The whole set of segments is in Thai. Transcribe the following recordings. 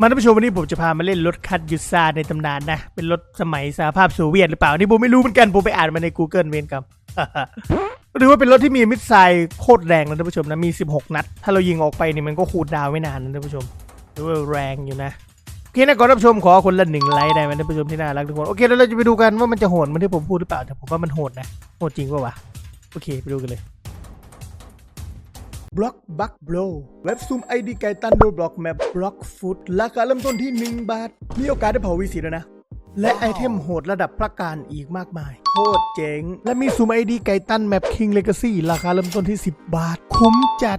มาท่านผู้ชมวันนี้ผมจะพามาเล่นรถคัตยูซ่าในตำนานนะ เป็นรถสมัยสหภาพโซเวียตหรือเปล่า นี่ผมไม่รู้เหมือนกัน ผมไปอ่านมาใน Google เวนกับหรือว่าเป็นรถที่มีมิสไซล์โคตรแรงนะท่านผู้ชมนะ มี 16 นัด ถ้าเรายิงออกไปนี่มันก็คูลดาวไม่นานนะท่านผู้ชมหรือว่าแรงอยู่นะ โอเคนะก่อนท่านผู้ชมขอคนละหนึ่งไลค์ได้ไหมท่านผู้ชมที่น่ารักทุกคน โอเคแล้วเราจะไปดูกันว่ามันจะโหดเหมือนที่ผมพูดหรือเปล่าแต่ผมว่ามันโหดนะ โหดจริงป่าวะ โอเคไปดูกันเลย บล็อกบักโบรเว็บซูมไอดีไกตันโดบล็อกแมปบล็อกฟุตราคาเริ่มต้นที่ 1 บาท มีโอกาสได้เผาวีสีแล้วนะ และไอเทมโหดระดับประการอีกมากมาย โคตรเจ๋ง และมีซูมไอดีไกตันแมปคิงเลกาซี่ราคาเริ่มต้นที่ 10 บาท คุ้มจัด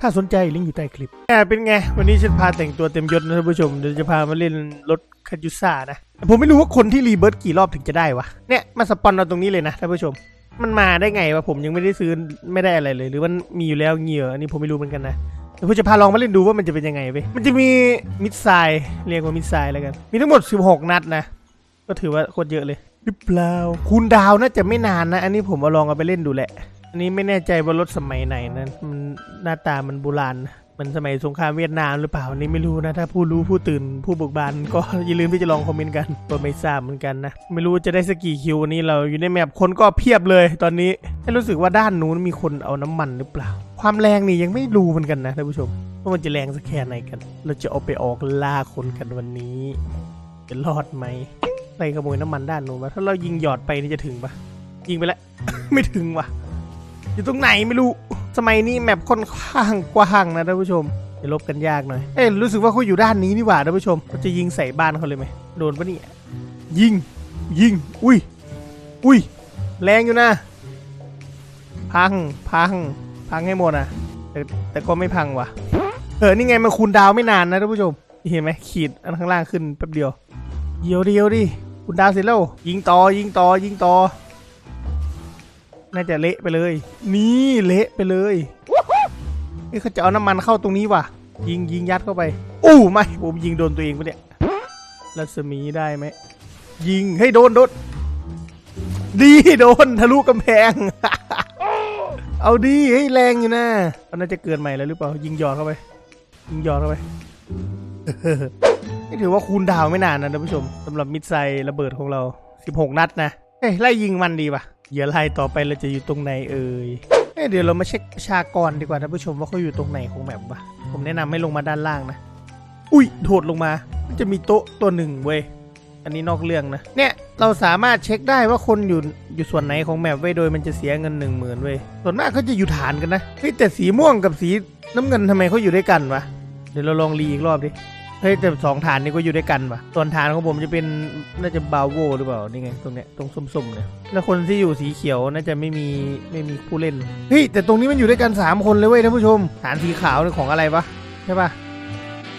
ถ้าสนใจลิงก์อยู่ใต้คลิปแอบเป็นไง วันนี้ฉันพาแต่งตัวเต็มยศนะท่านผู้ชมเดี๋ยวจะพามาเล่นรถคาจูซ่านะแต่ผมไม่รู้ว่าคนที่รีเบิร์ตกี่รอบถึงจะได้วะเนี่ยมาสปอนเราตรงนี้เลยนะท่านผู้ชม มันมาได้ไงวะผมยังไม่ได้ซื้อไม่ได้อะไรเลย หรือมันมีอยู่แล้วเงี้ยอันนี้ผมไม่รู้เหมือนกันนะเดี๋ยวผมจะพาลองมาเล่นดูว่ามันจะเป็นยังไงไปมันจะมีมิดไซล์เรียกว่ามิดไซล์แล้วกัน มีทั้งหมด 16 นัดนะ ก็ถือว่าโคตรเยอะเลยหรือเปล่าคูณดาวน่าจะไม่นานนะ อันนี้ผมเอาลองเอาไปเล่นดูแหละ อันนี้ไม่แน่ใจว่ารถสมัยไหนนะมันหน้าตามันโบราณนะ มันสมัยสงครามเวียดนามหรือเปล่านนี้ไม่รู้นะ ถ้าผู้รู้ผู้ตื่นผู้บิกบานก็อย่าลืมที่จะลองคอมเมนต์กันก็ไม่ทราบเหมือนกันนะ ไม่รู้จะได้สกี่คิววันนี้เราอยู่ในแมปคนก็เพียบเลยตอนนี้ให้รู้สึกว่าด้านนู้นมีคนเอาน้ำมันหรือเปล่า ความแรงนี่ยังไม่รู้เหมือนกันนะท่านผู้ชมว่ามันจะแรงสักแค่ไหนกัน เราจะเอาไปออกล่าคนกันวันนี้ จะรอดไหมใครขโมยน้ำมันด้านนู้นวะถ้าเรายิงหยอดไปนี่จะถึงปะยิงไปแล้วไม่ถึงวะอยู่ตรงไหนไม่รู้ สมัยนี้แมปค่อนข้างกว้างนะท่านผู้ชมจะลบกันยากหน่อย เอ้รู้สึกว่าเขาอยู่ด้านนี้นี่หว่าท่านผู้ชมเราจะยิงใส่บ้านเขาเลยไหมโดนปะเนี่ยยิง ยิง อุ้ย อุ้ย แรงอยู่นะ พัง พัง พังให้หมดอะ แต่แต่ก็ไม่พังว่ะ เออ นี่ไงมันคูณดาวไม่นานนะท่านผู้ชม เห็นไหมขีดอันข้างล่างขึ้นแป๊บเดียว เดียวเดียวดิคูณดาวเสร็จแล้วยิงต่อ ยิงต่อ ยิงต่อ น่าจะเละไปเลย นี่เละไปเลยเอ้เขาจะเอาน้ำมันเข้าตรงนี้ว่ะ ยิงยิงยัดเข้าไปอู้ไม่ผมยิงโดนตัวเองปะเนี่ยรัศมีได้ไหมยิงให้โดนโดนดีโดนทะลุกำแพง เอาดีให้แรงอยู่นะมันน่าจะเกินใหม่แล้วหรือเปล่ายิงหยอดเข้าไป ยิงหยอดเข้าไปนี่ถือว่าคูณดาวไม่นานนะท่านผู้ชมสำหรับมิดไซระเบิดของเรา 16 นัดนะเอ้ยไล่ยิงมันดีป่ะ เดี๋ยวไล่ต่อไปเราจะอยู่ตรงไหนเอ่ยเดี๋ยวเรามาเช็คประชากรดีกว่าท่านผู้ชมว่าเขาอยู่ตรงไหนของแบบวะผมแนะนำให้ลงมาด้านล่างนะ อุ้ยโดดลงมา มันจะมีโต๊ะตัวหนึ่งเว้ย อันนี้นอกเรื่องนะ เนี่ยเราสามารถเช็คได้ว่าคนอยู่อยู่ส่วนไหนของแมปเว้ยโดยมันจะเสียเงินหนึ่งหมื่นเว้ย ส่วนมากเขาจะอยู่ฐานกันนะ เฮ้ยแต่สีม่วงกับสีน้ำเงินทำไมเขาอยู่ด้วยกันวะ เดี๋ยวเราลองรีอีกรอบดิ เฮ้ยแต่สองฐานนี่ก็อยู่ด้วยกันว่ะส่วนฐานของผมจะเป็นน่าจะบาโวหรือเปล่านี่ไงตรงเนี้ยตรงส้มๆเนี่ยแล้วคนที่อยู่สีเขียวน่าจะไม่มีไม่มีผู้เล่นเฮ้ยแต่ตรงนี้มันอยู่ด้วยกันสามคนเลยเว้ยท่านผู้ชมฐานสีขาวนี่ของอะไรปะใช่ปะ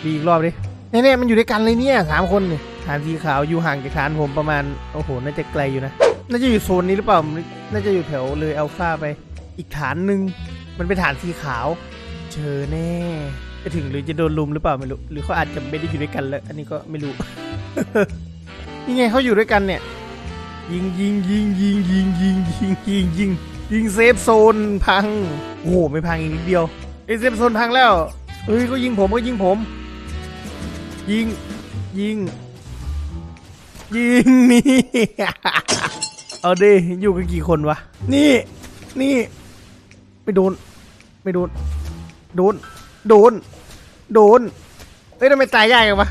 ดีอีกรอบดิเนี่ยๆมันอยู่ด้วยกันเลยเนี่ยสามคนนี่ฐานสีขาวอยู่ห่างจากฐานผมประมาณโอ้โหน่าจะไกลอยู่นะน่าจะอยู่โซนนี้หรือเปล่าน่าจะอยู่แถวเลยอัลฟาไป อีกฐานหนึ่งมันเป็นฐานสีขาวเจอแน่ จะถึงหรือจะโดนลุมหรือเปล่าไม่รู้ หรือเขาอาจจะไม่ได้อยู่ด้วยกันแล้ว อันนี้ก็ไม่รู้ นี่ไงเขาอยู่ด้วยกันเนี่ย ยิงยิงยิงยิงยิงยิงยิงยิงยิงยิงเซฟโซนพัง โอ้โหไม่พังอีกนิดเดียวไอเซฟโซนพังแล้วเฮ้ยเขายิงผมก็ยิงผม ยิงยิง ยิงนี่เอาดิอยู่กันกี่คนวะ นี่ นี่ ไม่โดน ไม่โดน โดน โดน โดน เฮ้ยทำไมตายยากจังวะ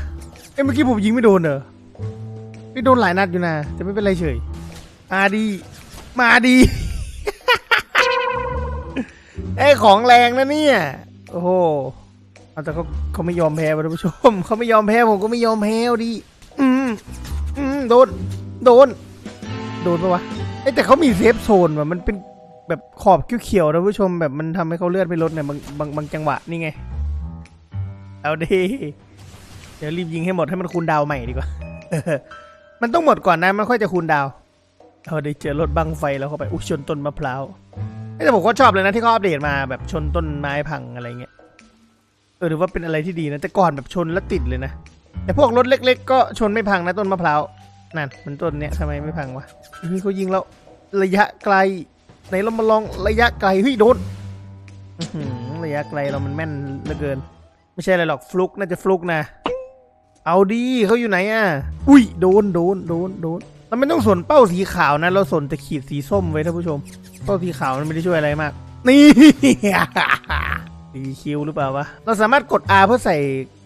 เอ้ยเมื่อกี้ผมยิงไม่โดนเหรอไม่โดนหลายนัดอยู่นะแต่ไม่เป็นไรเฉย มาดี มาดีไอ้ของแรงนะเนี่ย โอ้โหเอาแต่เขาเขาไม่ยอมแพ้ท่านผู้ชมเขาไม่ยอมแพ้ผมก็ไม่ยอมแพ้ดิ อืมอืมโดน โดน โดนปะวะเอ้แต่เขามีเซฟโซนว่ะมันเป็นแบบขอบเขียวๆนะผู้ชมแบบมันทำให้เขาเลือดไม่ลดเนี่ยบางบางบางจังหวะนี่ไง เอาดิเดี๋ยวรีบยิงให้หมดให้มันคูณดาวใหม่ดีกว่า มันต้องหมดก่อนนะมันค่อยจะคูณดาว เอาดิเจอรถบังไฟแล้วเข้าไปอุ้ยชนต้นมะพร้าวเอ้แต่ผมก็ชอบเลยนะที่เขาอัปเดตมาแบบชนต้นไม้พังอะไรเงี้ย เออหรือว่าเป็นอะไรที่ดีนะแต่ก่อนแบบชนแล้วติดเลยนะ แต่พวกรถเล็ก ๆ ก็ชนไม่พังนะต้นมะพร้าว นั่นมันต้นเนี้ยทำไมไม่พังวะเฮ้ยเขายิงแล้วระยะไกลไหนเรามาลองระยะไกลเฮ้ยโดนระยะไกลเรามันแม่นเหลือเกิน ไม่ใช่อะไรหรอกฟลุกน่าจะฟลุกนะ เอาดีเขาอยู่ไหนอะ อุ้ยโดนโดนโดนโดนเราไม่ต้องสนเป้าสีขาวนะ เราสนแต่ขีดสีส้มไว้ท่านผู้ชม เป้าสีขาวมันไม่ได้ช่วยอะไรมาก นี่ดีคิวหรือเปล่าวะ เราสามารถกด R เพื่อใส่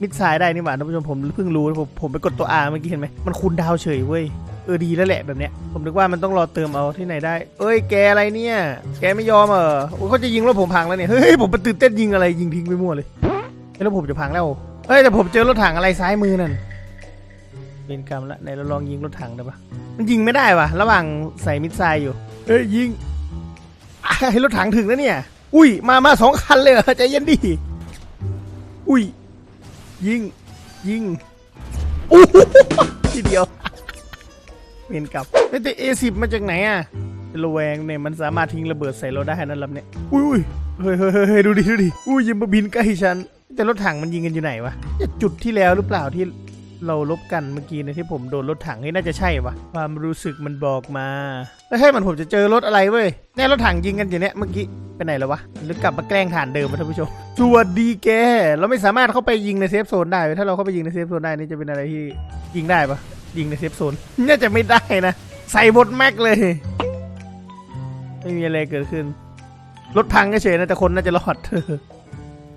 มิดไซด์ได้นี่หว่าท่านผู้ชมผมเพิ่งรู้ผมผมไปกดตัว R เมื่อกี้เห็นไหมมันคูณดาวเฉยเว้ยเออดีแล้วแหละแบบเนี้ยผมนึกว่ามันต้องรอเติมเอาที่ไหนได้ เอ้ยแกอะไรเนี่ย แกไม่ยอมเหรออเขาจะยิงรถผมพังแล้วเนี่ย เฮ้ยผมไปตื่นเต้นยิงอะไรยิงทิ้งไปมั่วเลย แล้วผมจะพังแล้วเฮ้ยแต่ผมเจอรถถังอะไรซ้ายมือนั่นเป็นกรรมละไหนเราลองยิงรถถังได้ปะมันยิงไม่ได้วะระหว่างใส่มิดไซด์อยู่เฮ้ยยิงอะให้รถถังถึงแล้วเนี่ย อุ้ยมามาสองคันเลยเหรอใจเย็นดิ อุ้ยยิงยิงอู้หูทีเดียวเวียนกลับเฮ้ยแต่ A10 มาจากไหนอะระแวงเนี่ยมันสามารถทิ้งระเบิดใส่เราได้นั่นลำเนี่ย อุ้ยอุ้ยเฮ้ยเฮ้ยเฮ้ยเฮ้ยดูดิดูดิอุ้ยยิงมาบินใกล้ฉัน แต่รถถังมันยิงกันอยู่ไหนวะจุดที่แล้วหรือเปล่าที่เราลบกันเมื่อกี้นะที่ผมโดนรถถังเฮ้ยน่าจะใช่วะความรู้สึกมันบอกมาแล้วให้มันผมจะเจอรถอะไรเว้ยแน่รถถังยิงกันอยู่เนี่ยเมื่อกี้ไปไหนแล้ววะหรือกลับมาแกล้งฐานเดิมมาท่านผู้ชมสวัสดีแกเราไม่สามารถเข้าไปยิงในเซฟโซนได้ถ้าเราเข้าไปยิงในเซฟโซนได้นี่จะเป็นอะไรที่ยิงได้ปะยิงในเซฟโซนน่าจะไม่ได้นะ ใส่บทแม็กเลย ไม่มีอะไรเกิดขึ้นรถพังเฉยนะแต่คนน่าจะรอด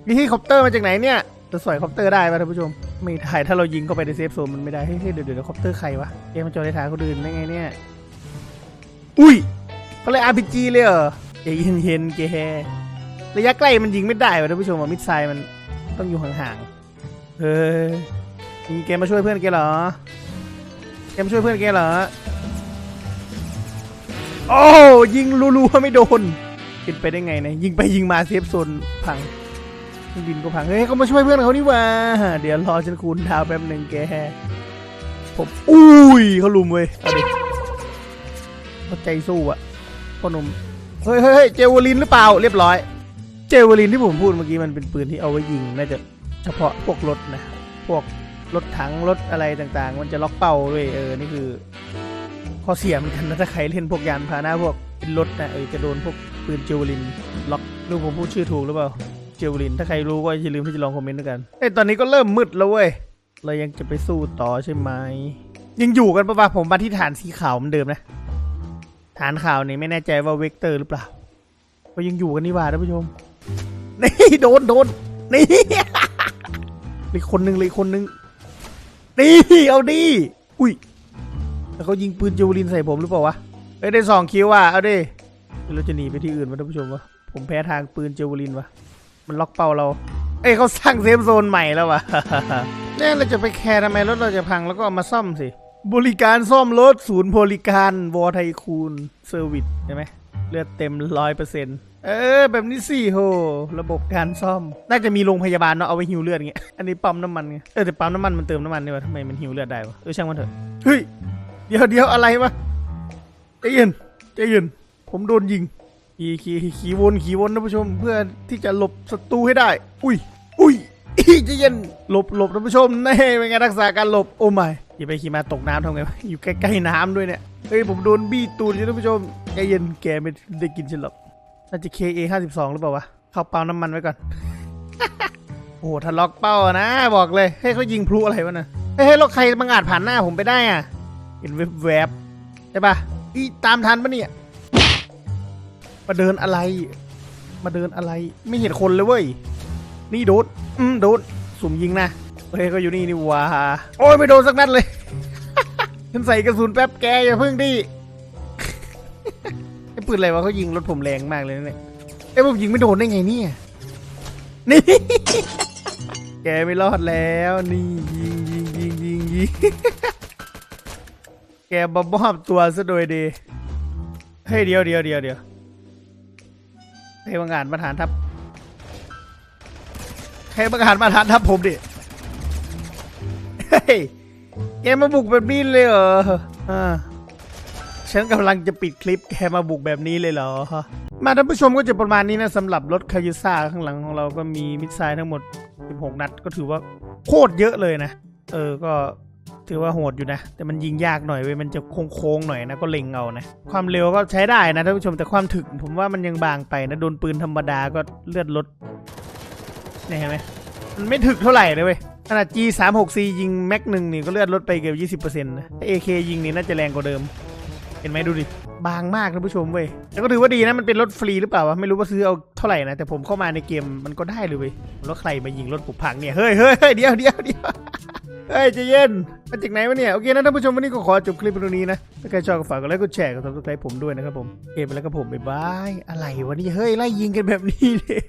มีที่คอปเตอร์มาจากไหนเนี่ยจะสอยคอปเตอร์ได้ป่ะท่านผู้ชม ไม่ได้ถ้าเรายิงเข้าไปในเซฟโซนมันไม่ได้เฮ้ยเดี๋ยวเดี๋ยวเดี๋ยวคอปเตอร์ใครวะเกมมันจอในฐานคนอื่นได้ไงเนี่ย อุ้ยเขาเลย RPG เลยเหรอใจเย็นเกระยะใกล้มันยิงไม่ได้ว่ะท่านผู้ชมว่ามิดไซด์มันต้องอยู่ห่างๆเฮ้ยมีเกมมาช่วยเพื่อนแกเหรอ เกมมาช่วยเพื่อนแกเหรอ โอ้ยิงรัวๆไม่โดนเป็นไปได้ไงเนะยิงไปยิงมาเซฟโซนพัง เครื่องบินก็พัง เฮ้ยเขามาช่วยเพื่อนเขานี่ว่า เดี๋ยวรอฉันคูณดาวแป๊บหนึ่งแกผมอุ้ยเขาลุมเว้ยเอาดิเขาใจสู้อะพ่อหนุ่มเฮ้ยเฮ้ยเจวลินหรือเปล่า เรียบร้อย เจวลินที่ผมพูดเมื่อกี้มันเป็นปืนที่เอาไว้ยิงน่าจะเฉพาะพวกรถนะ พวกรถถังรถอะไรต่างๆ มันจะล็อกเป้าด้วยเออ นี่คือข้อเสียเหมือนกันนะถ้าใครเล่นพวกยานพาหนะพวกเป็นรถนะเออจะโดนพวกปืนเจวลินล็อกรู้ผมพูดชื่อถูกหรือเปล่า เจวลิน ถ้าใครรู้ก็อย่าลืมที่จะลองคอมเมนต์ด้วยกันเอ้ยตอนนี้ก็เริ่มมืดแล้วเว้ย เรายังจะไปสู้ต่อใช่ไหม ยังอยู่กันปะวะผมมาที่ฐานสีขาวเหมือนเดิมนะ ฐานขาวนี่ไม่แน่ใจว่าเวกเตอร์หรือเปล่าก็ยังอยู่กันนี่หว่าท่านผู้ชม นี่โดนโดนนี่เหลยคนหนึ่งเหลยคนหนึ่งนี่เอาดิอุ้ยแล้วเขายิงปืนจูลินใส่ผมหรือเปล่าวะเอ้ยได้สองคิวอะเอาดิเราจะหนีไปที่อื่นวะท่านผู้ชมวะผมแพ้ทางปืนจูลินวะ มันล็อกเป้าเรา เอ้ยเขาสร้างเซฟโซนใหม่แล้ววะเนี่ยเราจะไปแคร์ทำไมรถเราจะพังแล้วก็เอามาซ่อมสิ บริการซ่อมรถศูนย์บริการวอไทคูนเซอร์วิสใช่ไหมเลือดเต็มร้อยเปอร์เซ็นต์เออ แบบนี้สิโห ระบบการซ่อม น่าจะมีโรงพยาบาลเนาะเอาไว้หิวเลือดเงี้ย อันนี้ปั๊มน้ำมันไงเออแต่ปั๊มน้ำมันมันเติมน้ำมันนี่วะทำไมมันหิวเลือดได้วะเออช่างมันเถอะเฮ้ยเดี๋ยวเดี๋ยวอะไรวะใจเย็นใจเย็นผมโดนยิง ขี่ขี่ขี่วนขี่วนนะผู้ชม เพื่อที่จะหลบศัตรูให้ได้ อุ้ยอุ้ยอีใจเย็นหลบหลบนะผู้ชมนี่เป็นไงรักษาการหลบโอ้ไม่อย่าไปขี่มาตกน้ำทำไงวะอยู่ใกล้ๆน้ำด้วยเนี่ยเฮ้ยผมโดนบี้ตูดอยู่นผู้ชมใจเย็นแกไม่ได้กินฉันหรอกน่าจะ KA 52หรือเปล่าวะเข้าเปาน้ำมันไว้ก่อนโอ้โหถ้าล็อกเป้านะ บอกเลยให้เขายิงพลุอะไรวะน่ะเฮ้ยรถใครบังอาจผ่านหน้าผมไปได้อะ เห็นแวบๆใช่ปะอีตามทันปะเนี่ย มาเดินอะไร มาเดินอะไร ไม่เห็นคนเลยเว้ย นี่โดนอืมโดนสุ่มยิงนะเฮ้ยก็อยู่นี่นี่ว่าโอ้ยไม่โดนสักนัดเลย ฉันใส่กระสุนแป๊บแกอย่าพิ่งดิไอ้ปืนอะไรวะเขายิงรถผมแรงมากเลยเนี่ยไอ้ผมยิงไม่โดนได้ไงเนี่ยนี่ แกไม่รอดแล้วนี่ยิงยิงยิงยิงยิงแกบอบอบตัวซะโดยดีเฮ้ยเดียวเดียวเดียวเดียว ใครบังอาจมาฐานทัพใครบังอาจมาฐานทัพผมดิเฮ้ยแกมาบุกแบบนี้เลยเหรออ่าฉันกำลังจะปิดคลิปแกมาบุกแบบนี้เลยเหรอ มาท่านผู้ชมก็จะประมาณนี้นะสำหรับรถคายุซ่าข้างหลังของเราก็มีมิสไซล์ทั้งหมด 16 นัดก็ถือว่าโคตรเยอะเลยนะ เออก็ ถือว่าโหดอยู่นะ แต่มันยิงยากหน่อยเว้ยมันจะโค้งๆหน่อยนะก็เล็งเอานะความเร็วก็ใช้ได้นะท่านผู้ชมแต่ความถึกผมว่ามันยังบางไปนะโดนปืนธรรมดาก็เลือดลดนี่เห็นไหมมันไม่ถึกเท่าไหร่เลยเว้ยขนาด G 3 6 C ยิงแม็กหนึ่งนี่ก็เลือดลดไปเกือบ20%นะถ้า AK ยิงนี่น่าจะแรงกว่าเดิม เห็นไหมดูดิ บางมากท่านผู้ชมเว้ยแต่ก็ถือว่าดีนะมันเป็นรถฟรีหรือเปล่าวะไม่รู้ว่าซื้อเอาเท่าไหร่นะแต่ผมเข้ามาในเกมมันก็ได้เลยเว้ยรถใครมายิงรถปุกพังเนี่ยเฮ้ยเฮ้ยเฮ้ยเดี๋ยวเดี๋ยวเดี๋ยวเฮ้ยใจเย็นมาจากไหนวะเนี่ย โอเคนะท่านผู้ชมวันนี้ก็ขอจบคลิปตรงนี้นะ ถ้าใครชอบก็ฝากกดไลค์กดแชร์กดซับสไครต์ผมด้วยนะครับผมโอไปแล้วครับผมบ๊ายบาย อะไรวะนี่เฮ้ยไล่ยิงกันแบบนี้เนี่ย